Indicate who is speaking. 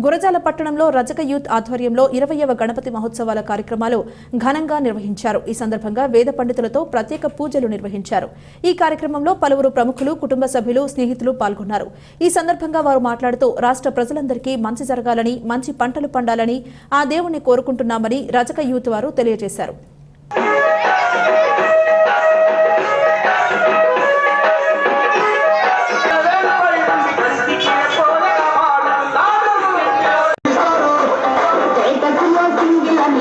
Speaker 1: గురజాల పట్టణంలో రజక యూత్ ఆధ్వర్యంలో ఇరవయవ గణపతి మహోత్సవాల కార్యక్రమాలు ఘనంగా నిర్వహించారు. ఈ సందర్భంగా వేద పండితులతో ప్రత్యేక పూజలు నిర్వహించారు. ఈ కార్యక్రమంలో పలువురు ప్రముఖులు కుటుంబ సభ్యులు స్నేహితులు పాల్గొన్నారు. ఈ సందర్భంగా వారు మాట్లాడుతూ రాష్ట్ర ప్రజలందరికీ మంచి జరగాలని మంచి పంటలు పండాలని ఆ దేవుణ్ణి కోరుకుంటున్నామని రజక యూత్ వారు తెలియజేశారు.